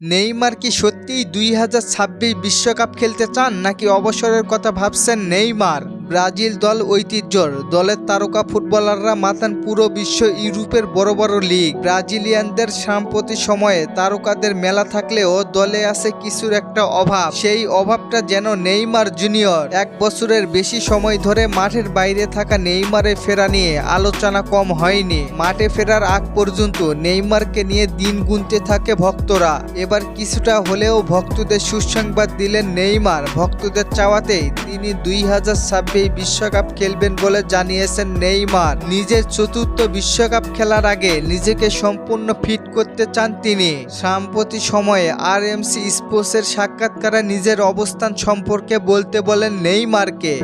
Neymar কি সত্যিই দুই বিশ্বকাপ খেলতে চান নাকি অবসরের কথা ভাবছেন নেইমার? ব্রাজিল দল ঐতিহ্যর। দলের তারকা ফুটবলাররা মাতান পুরো বিশ্ব ইউরোপের বড় বড় লিগ। ব্রাজিলিয়ানদের সাম্প্রতিক সময়ে তারকাদের মেলা থাকলেও দলে আছে কিছুর একটা অভাব। সেই অভাবটা যেন নেইমার জুনিয়র। এক বছরের বেশি সময় ধরে মাঠের বাইরে থাকা নেইমারে ফেরা নিয়ে আলোচনা কম হয়নি। মাঠে ফেরার আগ পর্যন্ত নেইমারকে নিয়ে দিন গুনতে থাকে ভক্তরা। এবার কিছুটা হলেও ভক্তদের সুসংবাদ দিলেন নেইমার। ভক্তদের চাওয়াতেই তিনি দুই হাজার ছাব্বিশ বিশ্বকাপ খেলবেন বলে জানিয়েছেন নেইমার। নিজের চতুর্থ বিশ্বকাপ খেলার আগে নিজেকে সম্পূর্ণ ফিট করতে চান তিনি। সাম্প্রতিক সময়ে আর এমসি স্পোর্টসের সাক্ষাৎকারে নিজের অবস্থান সম্পর্কে বলতে বলেন নেইমারকে।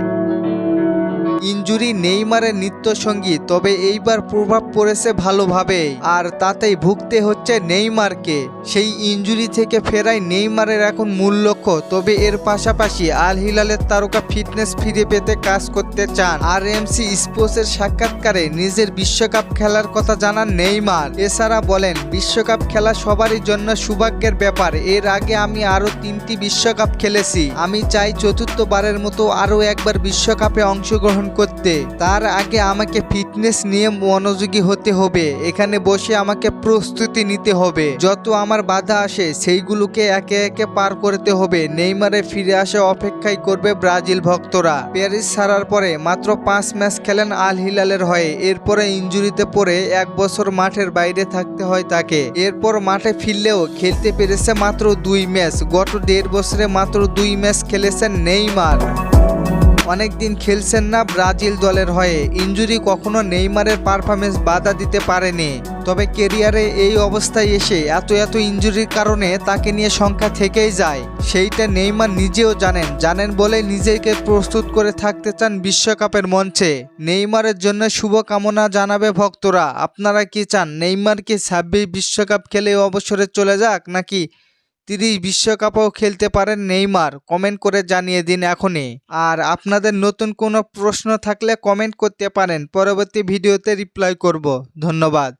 ইঞ্জুরি নেইমারের নিত্য সঙ্গী তবে এইবার প্রভাব পড়েছে ভালোভাবে আর তাতেই ভুগতে হচ্ছে নেইমারকে। সেই ইঞ্জুরি থেকে ফেরাই নেইমারের এখন মূল লক্ষ্য, তবে এর পাশাপাশি আল হিলালের তারকা ফিটনেস ফিরে পেতে কাজ করতে চান। আর এমসি স্পোর্টসের সাক্ষাৎকারে নিজের বিশ্বকাপ খেলার কথা জানান নেইমার। এছাড়া বলেন, বিশ্বকাপ খেলা সবারই জন্য সৌভাগ্যের ব্যাপার। এর আগে আমি আরও তিনটি বিশ্বকাপ খেলেছি। আমি চাই চতুর্থবারের মতো আরও একবার বিশ্বকাপে অংশগ্রহণ করতে। তার আগে আমাকে ফিটনেস নিয়ে মনোযোগী হতে হবে। এখানে বসে আমাকে প্রস্তুতি নিতে হবে। যত আমার বাধা আসে, সেইগুলোকে একে একে পার করতে হবে। নেইমারে ফিরে আসে অপেক্ষাই করবে ব্রাজিল ভক্তরা। প্যারিস ছাড়ার পরে মাত্র পাঁচ ম্যাচ খেলেন আল হিলালের হয়ে। এরপরে ইঞ্জুরিতে পড়ে এক বছর মাঠের বাইরে থাকতে হয় তাকে। এরপর মাঠে ফিরলেও খেলতে পেরেছে মাত্র দুই ম্যাচ। গত দেড় বছরে মাত্র দুই ম্যাচ খেলেছেন নেইমার। অনেকদিন খেলছেন না ব্রাজিল দলের হয়ে। ইঞ্জুরি কখনো নেইমারের পারফরমেন্স বাধা দিতে পারেনি। তবে কেরিয়ারে এই অবস্থায় এসে এত এত ইঞ্জুরির কারণে তাকে নিয়ে সংখ্যা থেকেই যায়। সেইটা নেইমার নিজেও জানেন। জানেন বলে নিজেকে প্রস্তুত করে থাকতে চান বিশ্বকাপের মঞ্চে। নেইমারের জন্য শুভকামনা জানাবে ভক্তরা। আপনারা কি চান? নেইমার কি ছাব্বিশ বিশ্বকাপ খেলে অবসরে চলে যাক নাকি তিরিশ বিশ্বকাপও খেলতে পারেন নেইমার। কমেন্ট করে জানিয়ে দিন এখনই। আর আপনাদের নতুন কোনো প্রশ্ন থাকলে কমেন্ট করতে পারেন। পরবর্তী ভিডিওতে রিপ্লাই করব। ধন্যবাদ।